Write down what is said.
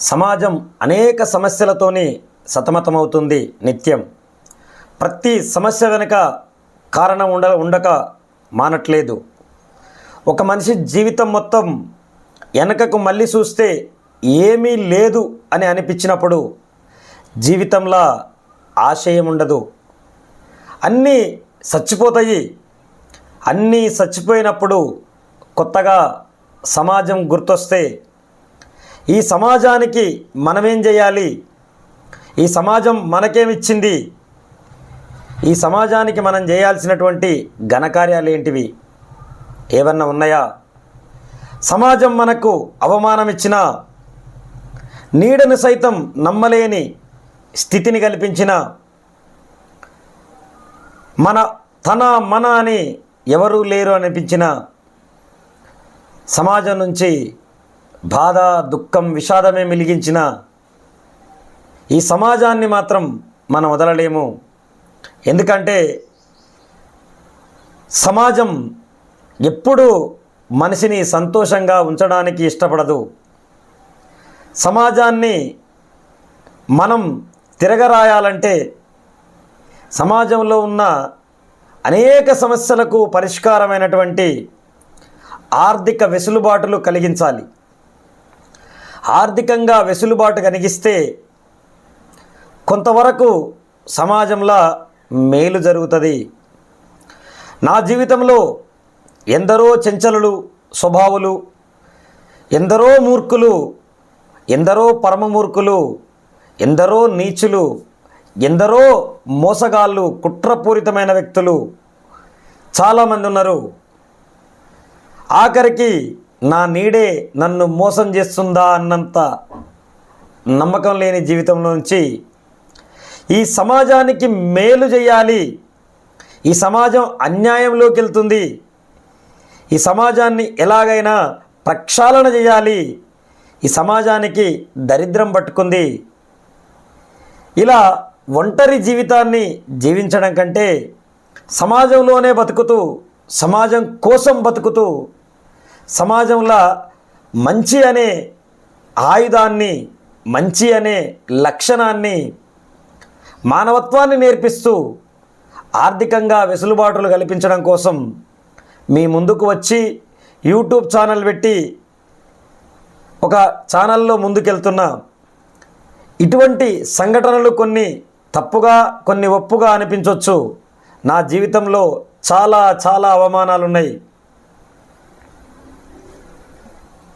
సమాజం అనేక సమస్యలతోనే సతమతమవుతుంది నిత్యం. ప్రతి సమస్య వెనుక కారణం ఉండ ఉండక మానట్లేదు. ఒక మనిషి జీవితం మొత్తం వెనకకు మళ్ళీ చూస్తే ఏమీ లేదు అని అనిపించినప్పుడు జీవితంలో ఆశయం ఉండదు అన్నీ చచ్చిపోతాయి. అన్నీ చచ్చిపోయినప్పుడు కొత్తగా సమాజం గుర్తొస్తే ఈ సమాజానికి మనమేం చేయాలి? ఈ సమాజం మనకేమిచ్చింది? ఈ సమాజానికి మనం చేయాల్సినటువంటి ఘనకార్యాలు ఏంటివి? ఏమన్నా ఉన్నాయా? సమాజం మనకు అవమానం ఇచ్చిన నీడను సైతం నమ్మలేని స్థితిని కల్పించిన మన తన మన అని ఎవరూ లేరు అనిపించిన సమాజం నుంచి బాధ దుఃఖం విషాదమే మిలిగించిన ఈ సమాజాన్ని మాత్రం మనం వదలలేము. ఎందుకంటే సమాజం ఎప్పుడూ మనిషిని సంతోషంగా ఉంచడానికి ఇష్టపడదు. సమాజాన్ని మనం తిరగరాయాలంటే సమాజంలో ఉన్న అనేక సమస్యలకు పరిష్కారమైనటువంటి ఆర్థిక వెసులుబాటులు కలిగించాలి. ఆర్థికంగా వెసులుబాటు కలిగిస్తే కొంతవరకు సమాజంలో మేలు జరుగుతుంది. నా జీవితంలో ఎందరో చెంచలులు స్వభావులు ఎందరో మూర్ఖులు ఎందరో పరమమూర్ఖులు ఎందరో నీచులు ఎందరో మోసగాళ్ళు కుట్రపూరితమైన వ్యక్తులు చాలామంది ఉన్నారు. ఆఖరికి నా నీడే నన్ను మోసం చేస్తుందా అన్నంత నమ్మకం లేని జీవితంలో నుంచి ఈ సమాజానికి మేలు చేయాలి. ఈ సమాజం అన్యాయంలోకి వెళ్తుంది. ఈ సమాజాన్ని ఎలాగైనా ప్రక్షాళన చేయాలి. ఈ సమాజానికి దరిద్రం పట్టుకుంది. ఇలా ఒంటరి జీవితాన్ని జీవించడం కంటే సమాజంలోనే బతుకుతూ సమాజం కోసం బతుకుతూ సమాజంలో మంచి అనే ఆయుధాన్ని మంచి అనే లక్షణాన్ని మానవత్వాన్ని నేర్పిస్తూ ఆర్థికంగా వెసులుబాటులు కల్పించడం కోసం మీ ముందుకు వచ్చి యూట్యూబ్ ఛానల్ పెట్టి ఒక ఛానల్లో ముందుకెళ్తున్నా ఇటువంటి సంఘటనలు కొన్ని తప్పుగా కొన్ని ఒప్పుగా అనిపించవచ్చు నా జీవితంలో చాలా చాలా అవమానాలు ఉన్నాయి